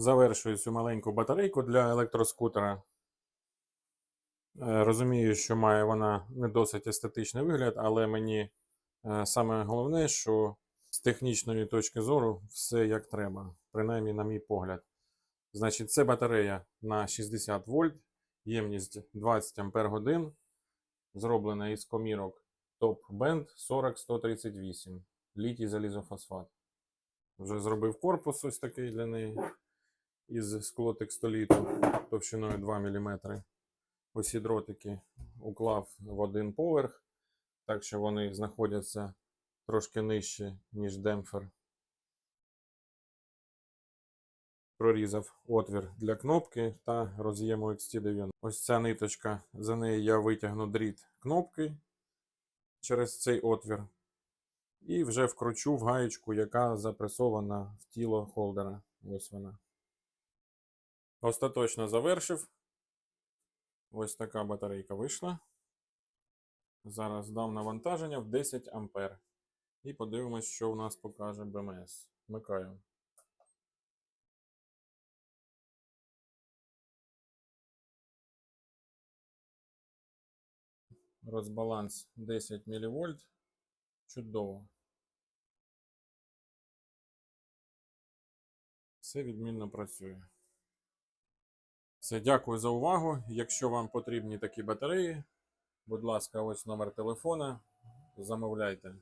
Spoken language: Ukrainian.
Завершую цю маленьку батарейку для електроскутера. Е, Розумію, що має вона не досить естетичний вигляд, але мені е, саме головне, що з технічної точки зору все як треба, принаймні, на мій погляд. Значить, це батарея на 60 вольт, ємність 20 Ампер годин, зроблена із комірок Band 40138, літій залізофосфат. Вже зробив корпус ось такий для неї із склотекстоліту товщиною 2 мм. Усі дротики уклав в один поверх, так що вони знаходяться трошки нижче, ніж демпфер. Прорізав отвір для кнопки та роз'єму XT90. Ось ця ниточка, за неї я витягну дріт кнопки через цей отвір. І вже вкручу в гаєчку, яка запресована в тіло холдера. Ось вона. Остаточно завершив. Ось така батарейка вийшла. Зараз дам навантаження в 10 А. І подивимось, що у нас покаже БМС. Вмикаю. Розбаланс 10 мВ. Чудово. Все відмінно працює. Все, дякую за увагу. Якщо вам потрібні такі батареї, будь ласка, ось номер телефона. Замовляйте.